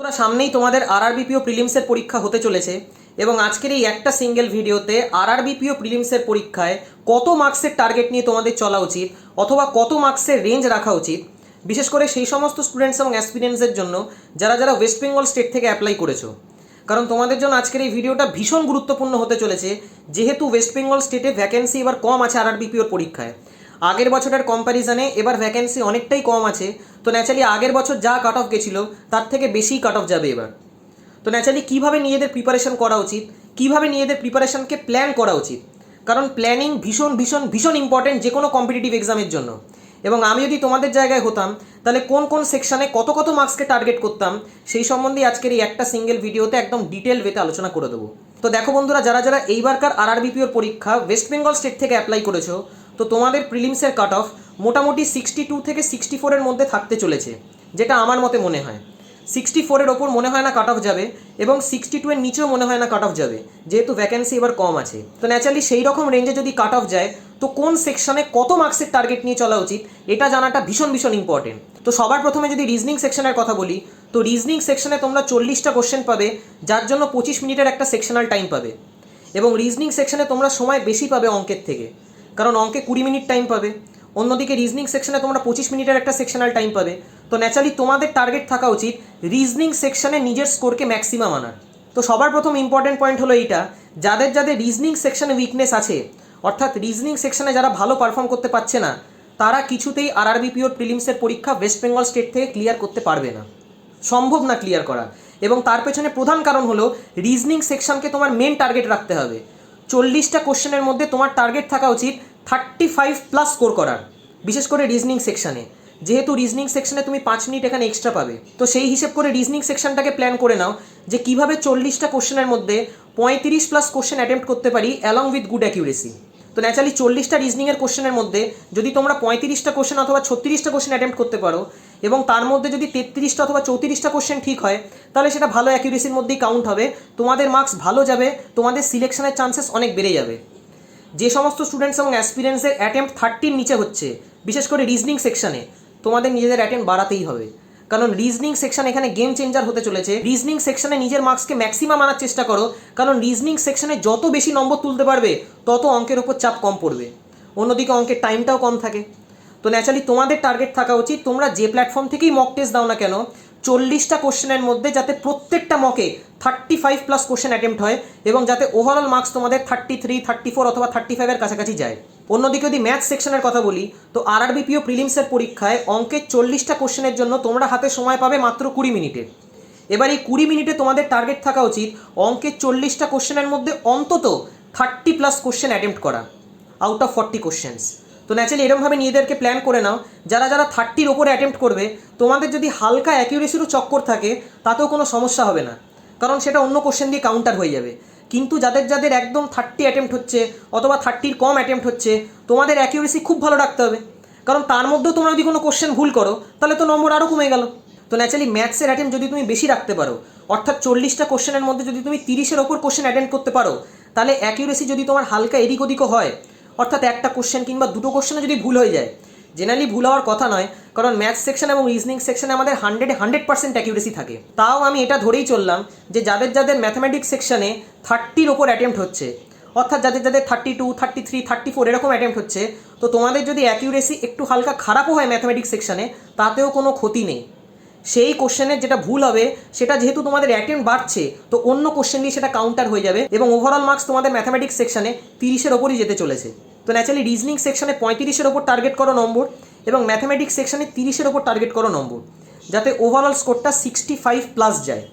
তোরা সামনেই তোমাদের আরআরবিপিও প্রিলিমসের পরীক্ষা হতে চলেছে এবং আজকের এই একটা সিঙ্গেল ভিডিওতে আরআরবিপিও প্রিলিমসের পরীক্ষায় কত মার্কসের টার্গেট নিয়ে তোমাদের চলা উচিত অথবা কত মার্কসের রেঞ্জ রাখা উচিত, বিশেষ করে সেই সমস্ত স্টুডেন্টস এবং অ্যাসপিরিয়েন্সের জন্য যারা যারা ওয়েস্ট বেঙ্গল স্টেট থেকে অ্যাপ্লাই করেছ। কারণ তোমাদের জন্য আজকের এই ভিডিওটা ভীষণ গুরুত্বপূর্ণ হতে চলেছে, যেহেতু ওয়েস্ট বেঙ্গল স্টেটে ভ্যাকেন্সি এবার কম আছে আরআরবিপিওর পরীক্ষায়। আগের বছরের কম্প্যারিজনে এবার ভ্যাকেন্সি অনেকটাই কম আছে। তো ন্যাচারালি আগের বছর যা কাট অফ গেছিল, তার থেকে বেশিই কাট অফ যাবে এবার। তো ন্যাচারালি কীভাবে নিজেদের প্রিপারেশন করা উচিত? কীভাবে নিজেদের প্রিপারেশনকে প্ল্যান করা উচিত? কারণ প্ল্যানিং ভীষণ ভীষণ ভীষণ ইম্পর্টেন্ট যে কোনো কম্পিটিটিভ এক্সামের জন্য। এবং আমি যদি তোমাদের জায়গায় হতাম, তাহলে কোন কোন সেকশানে কত কত মার্কসকে টার্গেট করতাম, সেই সম্বন্ধে আজকের এই একটা সিঙ্গেল ভিডিওতে একদম ডিটেল ওয়েতে আলোচনা করে দেবো। তো দেখো বন্ধুরা, যারা যারা এইবারকার আর আরআরবিপিওর পরীক্ষা ওয়েস্ট বেঙ্গল স্টেট থেকে অ্যাপ্লাই করেছ তো তোমাদের প্রিলিমসের কাট অফ মোটামুটি সিক্সটি টু থেকে সিক্সটি ফোরের মধ্যে থাকতে চলেছে, যেটা আমার মতে মনে হয়। সিক্সটি ফোরের ওপর মনে হয় না কাট অফ যাবে এবং সিক্সটি টু এর নিচেও মনে হয় না কাট অফ যাবে, যেহেতু ভ্যাকেন্সি এবার কম আছে। তো ন্যাচারালি সেই রকম রেঞ্জে যদি কাট অফ যায়, তো কোন সেকশনে কত মার্কসের টার্গেট নিয়ে চলা উচিত, এটা জানাটা ভীষণ ভীষণ ইম্পর্টেন্ট তো সবার প্রথমে যদি রিজনিং সেকশনের কথা বলি, তো রিজনিং সেকশনে তোমরা চল্লিশটা কোশ্চেন পাবে, যার জন্য পঁচিশ মিনিটের একটা সেকশনাল টাইম পাবে। এবং রিজনিং সেকশনে তোমরা সময় বেশি পাবে অঙ্কের থেকে। কারণ অঙ্কে কুড়ি মিনিট টাইম পাবে। অন্যদিকে রিজনিং সেকশনে তোমরা পঁচিশ মিনিটের একটা সেকশনাল টাইম পাবে। তো ন্যাচারালি তোমাদের টার্গেট থাকা উচিত রিজনিং সেকশনে নিজের স্কোরকে ম্যাক্সিমাম আনার। তো সবার প্রথম ইম্পর্টেন্ট পয়েন্ট হলো এইটা, যাদের যাদের রিজনিং সেকশনে উইকনেস আছে, অর্থাৎ রিজনিং সেকশনে যারা ভালো পারফর্ম করতে পারছে না, তারা কিছুতেই আরআরবিপিওর প্রিলিমসের পরীক্ষা ওয়েস্ট বেঙ্গল স্টেট থেকে ক্লিয়ার করতে পারবে না। সম্ভব না ক্লিয়ার করা। এবং তার পেছনে প্রধান কারণ হলো রিজনিং সেকশনকে তোমার মেন টার্গেট রাখতে হবে। চল্লিশটা কোশ্চেনের মধ্যে তোমার টার্গেট থাকা উচিত থার্টি ফাইভ প্লাস স্কোর করার, বিশেষ করে রিজনিং সেকশানে যেহেতু রিজনিং সেকশনে তুমি পাঁচ মিনিট এখানে এক্সট্রা পাবে, তো সেই হিসেব করে রিজনিং সেকশনটাকে প্ল্যান করে নাও যে কীভাবে চল্লিশটা কোশ্চেনের মধ্যে পঁয়ত্রিশ প্লাস কোশ্চেন অ্যাটেম্প্ট করতে পারি অ্যালং উইথ গুড অ্যাকিউরেসি তো ন্যাচারালি চল্লিশটা রিজনিংয়ের কোশ্চেনের মধ্যে যদি তোমরা পঁয়ত্রিশটা কোশ্চেন অথবা ছত্রিশটা কোশ্চেন অ্যাটেম্প্ট করতে পারো এবং তার মধ্যে যদি তেত্রিশটা অথবা চৌত্রিশটা কোশ্চেন ঠিক হয়, তাহলে সেটা ভালো অ্যাকিউরেসির মধ্যেই কাউন্ট হবে। তোমাদের মার্কস ভালো যাবে, তোমাদের সিলেকশনের চান্সেস অনেক বেড়ে যাবে। যে সমস্ত স্টুডেন্টস এবং অ্যাসপিরেন্টসের অ্যাটেম্প্ট থার্টির নিচে হচ্ছে, বিশেষ করে রিজনিং সেকশনে তোমাদের নিজেদের অ্যাটেম্প বাড়াতেই হবে। কারণ রিজনিং সেকশন এখানে গেম চেঞ্জার হতে চলেছে। রিজনিং সেকশনে নিজের মার্কসকে ম্যাক্সিমাম আনার চেষ্টা করো, কারণ রিজনিং সেকশনে যত বেশি নম্বর তুলতে পারবে, তত অঙ্কের ওপর চাপ কম পড়বে। অন্যদিকে অঙ্কের টাইমটাও কম থাকে। তো ন্যাচারালি তোমাদের টার্গেট থাকা উচিত। তোমরা যে প্ল্যাটফর্ম থেকেই মক টেস্ট দাও না কেন, চল্লিশটা কোশ্চেনের মধ্যে যাতে প্রত্যেকটা মকে thirty five plus question attempt হয় এবং যাতে ওভারঅল মার্কস তোমাদের থার্টি থ্রি থার্টি ফোর অথবা থার্টি ফাইভের কাছাকাছি যায়। অন্যদিকে যদি ম্যাথ সেকশনের কথা বলি, তো আরআরবিপিও প্রিলিমসের পরীক্ষায় অঙ্কের চল্লিশটা কোশ্চেনের জন্য তোমরা হাতে সময় পাবে মাত্র কুড়ি মিনিটে। এবার এই কুড়ি মিনিটে তোমাদের টার্গেট থাকা উচিত অঙ্কের চল্লিশটা কোশ্চেনের মধ্যে অন্তত থার্টি প্লাস কোশ্চেন অ্যাটেম্প্ট করা আউট অফ ফর্টি কোশ্চেন্স তো ন্যাচারালি এরমভাবে নিজেদেরকে প্ল্যান করে নাও। যারা যারা থার্টির ওপরে অ্যাটেম্প্ট করবে, তোমাদের যদি হালকা অ্যাকিউরেসিরও চক্কর থাকে, তাতেও কোনো সমস্যা হবে না। কারণ সেটা অন্য কোশ্চেন দিয়ে কাউন্টার হয়ে যাবে। কিন্তু যাদের যাদের একদম থার্টি অ্যাটেম্প্ট হচ্ছে, অথবা থার্টির কম অ্যাটেম্প্ট হচ্ছে, তোমাদের অ্যাকিউরেসি খুব ভালো রাখতে হবে। কারণ তার মধ্যেও তোমরা যদি কোনো কোশ্চেন ভুল করো, তাহলে তো নম্বর আরও কমে গেল। তো ন্যাচারালি ম্যাথসের অ্যাটেম্প যদি তুমি বেশি রাখতে পারো, অর্থাৎ চল্লিশটা কোশ্চেনের মধ্যে যদি তুমি তিরিশের ওপর কোশ্চেন অ্যাটেন্ড করতে পারো, তাহলে অ্যাকিউরেসি যদি তোমার হালকা এদিক ওদিকও হয় অর্থাৎ একটা কোশ্চেন কিংবা দুটো কোশ্চেনে যদি ভুল হয়ে যায় জেনারেলি ভুল হওয়ার কথা নয়, কারণ ম্যাথস সেকশন এবং রিজনিং সেকশনে আমাদের হান্ড্রেডে হান্ড্রেড পার্সেন্ট অ্যাকিউরেসি থাকে। তাও আমি এটা ধরেই চললাম যে যাদের যাদের ম্যাথামেটিক্স সেকশনে থার্টির ওপর অ্যাটেম্প্ট হচ্ছে, অর্থাৎ যাদের যাদের thirty two thirty three thirty four এরকম অ্যাটেম্প্ট হচ্ছে, তো তোমাদের যদি অ্যাকিউরেসি একটু হালকা খারাপও হয় ম্যাথামেটিক্স সেকশনে তাতেও কোনো ক্ষতি নেই। সেই কোশ্চেনের যেটা ভুল হবে, সেটা যেহেতু তোমাদের অ্যাটেম্প বাড়ছে, তো অন্য কোশ্চেন দিয়ে সেটা কাউন্টার হয়ে যাবে এবং ওভারঅল মার্কস তোমাদের ম্যাথামেটিক্স সেকশনে তিরিশের ওপরই যেতে চলেছে। তো ন্যাচারালি রিজনিং সেকশনে পঁয়ত্রিশের ওপর টার্গেট করো নম্বর এবং ম্যাথামেটিক্স সেকশনে তিরিশের ওপর টার্গেট করো নম্বর, যাতে ওভারঅল স্কোরটা সিক্সটি ফাইভ প্লাস যায়।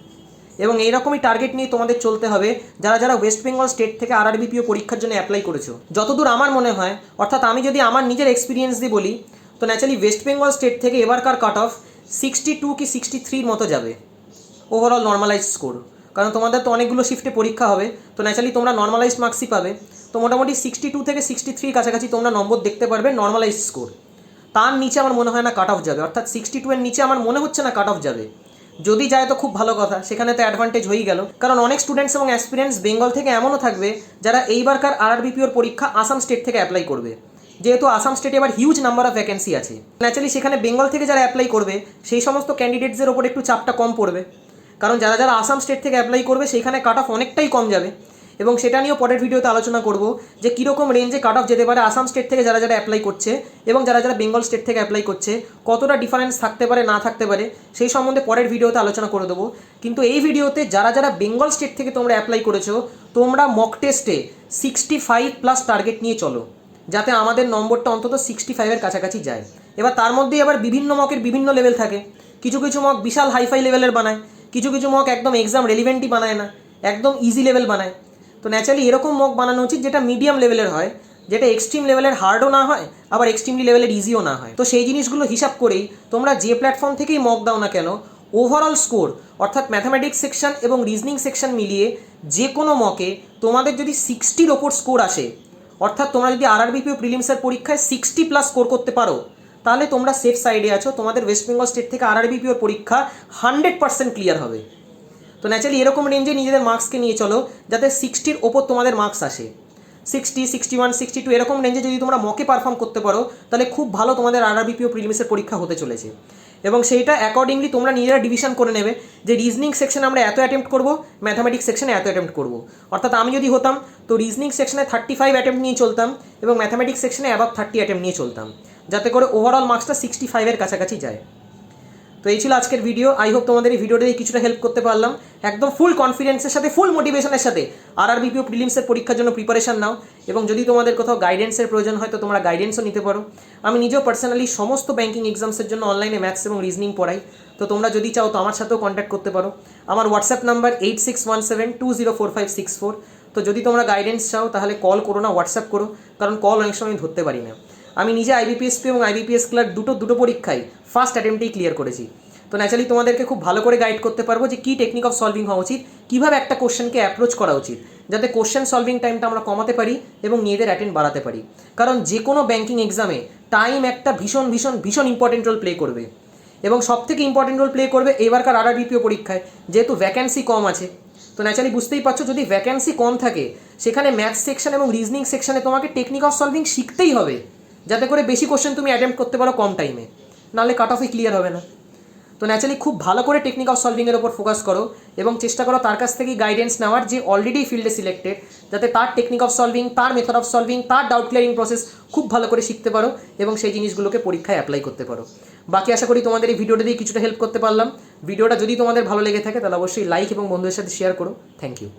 এবং এইরকমই টার্গেট নিয়ে তোমাদের চলতে হবে। যারা যারা ওয়েস্ট বেঙ্গল স্টেট থেকে আরআরবিপিও পরীক্ষার জন্য অ্যাপ্লাই করেছ, যতদূর আমার মনে হয়, অর্থাৎ আমি যদি আমার নিজের এক্সপিরিয়েন্স দিয়ে বলি, তো ন্যাচারালি ওয়েস্ট বেঙ্গল স্টেট থেকে এবারকার কাট অফ সিক্সটি টু কি সিক্সটি থ্রির মতো যাবে ওভারঅল নর্মালাইজ স্কোর কারণ তোমাদের তো অনেকগুলো শিফটে পরীক্ষা হবে, তো ন্যাচারালি তোমরা নর্মালাইজ মার্কসই পাবে। তো মোটামুটি সিক্সটি টু থেকে সিক্সটি থ্রির কাছাকাছি তোমরা নম্বর দেখতে পারবে নর্মালাইজ স্কোর তার নিচে আমার মনে হয় না কাট অফ যাবে, অর্থাৎ সিক্সটি টু এর নিচে আমার মনে হচ্ছে না কাট অফ যাবে। যদি যায় তো খুব ভালো কথা, সেখানে তো অ্যাডভান্টেজ হয়েই গেল। কারণ অনেক স্টুডেন্টস এবং অ্যাসপিরেন্টস বেঙ্গল থেকে এমনও থাকবে, যারা এইবারকার আরআরবিপিওর পরীক্ষা আসাম স্টেট থেকে অ্যাপ্লাই করবে। যেহেতু আসাম স্টেটে এবার হিউজ নাম্বার অফ ভ্যাকেন্সি আছে। ন্যাচারালি সেখানে বেঙ্গল থেকে যারা অ্যাপ্লাই করবে, সেই সমস্ত ক্যান্ডিডেটসদের ওপর একটু চাপটা কম পড়বে। কারণ যারা যারা আসাম স্টেট থেকে অ্যাপ্লাই করবে সেইখানে কাট অফ অনেকটাই কম যাবে। এবং সেটা নিয়েও পরের ভিডিওতে আলোচনা করব যে কীরকম রেঞ্জে কাট অফ যেতে পারে আসাম স্টেট থেকে যারা যারা অ্যাপ্লাই করছে এবং যারা যারা বেঙ্গল স্টেট থেকে অ্যাপ্লাই করছে, কতটা ডিফারেন্স থাকতে পারে, না থাকতে পারে, সেই সম্বন্ধে পরের ভিডিওতে আলোচনা করে দেবো। কিন্তু এই ভিডিওতে যারা যারা বেঙ্গল স্টেট থেকে তোমরা অ্যাপ্লাই করেছ, তোমরা মক টেস্টে সিক্সটি ফাইভ প্লাস টার্গেট নিয়ে চলো, যাতে আমাদের নম্বরটা অন্তত সিক্সটি ফাইভের কাছাকাছি যায়। এবার তার মধ্যেই আবার বিভিন্ন মকের বিভিন্ন লেভেল থাকে। কিছু কিছু মক বিশাল হাইফাই লেভেলের বানায়, কিছু কিছু মক একদম এক্সাম রেলিভেন্টই বানায় না, একদম ইজি লেভেল বানায়। তো ন্যাচারালি এরকম মগ বানানো উচিত যেটা মিডিয়াম লেভেলের হয়, যেটা এক্সট্রিম লেভেলের হার্ডও না হয়, আবার এক্সট্রিমলি লেভেলের ইজিও না হয়। তো সেই জিনিসগুলো হিসাব করেই তোমরা যে প্ল্যাটফর্ম থেকেই মগ দাও না কেন ওভারঅল স্কোর অর্থাৎ ম্যাথামেটিক্স সেকশন এবং রিজনিং সেকশন মিলিয়ে যে কোনো মকে তোমাদের যদি সিক্সটির ওপর স্কোর আসে, অর্থাৎ তোমরা যদি আরআরবিপিও প্রিলিমসের পরীক্ষায় সিক্সটি প্লাস স্কোর করতে পারো, তাহলে তোমরা সেফ সাইডে আছো, তোমাদের ওয়েস্ট বেঙ্গল স্টেট থেকে আরআরবিপিওর পরীক্ষা হান্ড্রেড পার্সেন্ট ক্লিয়ার হবে। তো ন্যাচারালি এরকম রেঞ্জে নিজেদের মার্কসকে নিয়ে চলো, যাতে সিক্সটির ওপর তোমাদের মার্কস আসে। Sixty sixty one sixty two এরকম রেঞ্জে যদি তোমরা মকে পারফর্ম করতে পারো, তাহলে খুব ভালো তোমাদের আরআরবিপিও প্রিলিমসের পরীক্ষা হতে চলেছে। এবং সেইটা অ্যাকর্ডিংলি তোমরা নিজেরা ডিভিশন করে নেবে যে রিজনিং সেকশনে আমরা এত অ্যাটেম্প্ট করব ম্যাথামেটিক্স সেকশনে এত অ্যাটেম্প্ট করব। অর্থাৎ আমি যদি হতাম, তো রিজনিং সেকশনে থার্টি ফাইভ অ্যাটেম্প্ট নিয়ে চলতাম এবং ম্যাথামেটিক্স সেকশনে অ্যাবাভ থার্টি অ্যাটেম্প্ট নিয়ে চলতাম। যাতে করে ওভারঅল মার্কসটা সিক্সটি ফাইভের কাছাকাছি যায়। তো এই ছিল আজকের ভিডিও আই হোপ তোমাদের এই দিয়ে কিছুটা হেল্প করতে পারলাম। একদম ফুল কনফিডেন্সের সাথে ফুল মোটিভেশনের সাথে আর আর বিপিও প্রিলিমসের পরীক্ষার জন্য প্রিপারেশন নাও। এবং যদি তোমাদের কোথাও গাইডেন্সের প্রয়োজন হয়, তো তোমরা গাইডেন্সও নিতে পারো। আমি নিজেও পার্সোনালি সমস্ত ব্যাঙ্কিং এক্সামসের জন্য অনলাইনে ম্যাথস এবং রিজনিং পড়াই। তো তোমরা যদি চাও, তো আমার সাথেও কন্ট্যাক্ট করতে পারো। আমার WhatsApp number eight six one seven two zero four five six four তো যদি তোমরা গাইডেন্স চাও, তাহলে কল করো না হোয়াটসঅ্যাপ করো। কারণ কল অনেক সময় ধরতে পারি না। আমি নিজে আইবিপিএসপি এবং আইবিপিএস ক্লার্ক দুটো দুটো পরীক্ষায় ফার্স্ট অ্যাটেম্পটেই ক্লিয়ার করেছি। তো ন্যাচারালি তোমাদেরকে খুব ভালো করে গাইড করতে পারব যে কী টেকনিক অফ সলভিং হওয়া উচিত, কীভাবে একটা কোশ্চেনকে অ্যাপ্রোচ করা উচিত, যাতে কোশ্চেন সলভিং টাইমটা আমরা কমাতে পারি এবং নিজেদের অ্যাটেন্ড বাড়াতে পারি। কারণ যে কোনো ব্যাঙ্কিং এক্সামে টাইম একটা ভীষণ ভীষণ ভীষণ ইম্পর্টেন্ট রোল প্লে করবে। এবং সব থেকে ইম্পর্টেন্ট রোল প্লে করবে এবারকার আরআরবিপিও পরীক্ষায়, যেহেতু ভ্যাকেন্সি কম আছে। তো ন্যাচারালি বুঝতেই পারছ, যদি ভ্যাকেন্সি কম থাকে, সেখানে ম্যাথস সেকশন এবং রিজনিং সেকশনে তোমাকে টেকনিক অফ সলভিং শিখতেই হবে। যাতে করে বেশি কোশ্চেন তুমি অ্যাটেম্প করতে পারো কম টাইমে নাহলে কাট অফই ক্লিয়ার হবে না। তো ন্যাচারালি খুব ভালো করে টেকনিক অফ সলভিংয়ের ওপর ফোকাস করো এবং চেষ্টা করো তার কাছ থেকেই গাইডেন্স নেওয়ার যে অলরেডি ফিল্ডে সিলেক্টেড যাতে তার টেকনিক অফ সলভিং তার মেথড অফ সলভিং তার ডাউট ক্লিয়ারিং প্রসেস খুব ভালো করে শিখতে পারো এবং সেই জিনিসগুলোকে পরীক্ষায় অ্যাপ্লাই করতে পারো। বাকি আশা করি তোমাদের এই ভিডিওটা দিয়ে কিছুটা হেল্প করতে পারলাম। ভিডিওটা যদি তোমাদের ভালো লেগে থাকে তাহলে অবশ্যই লাইক এবং বন্ধুদের সাথে শেয়ার করো। Thank you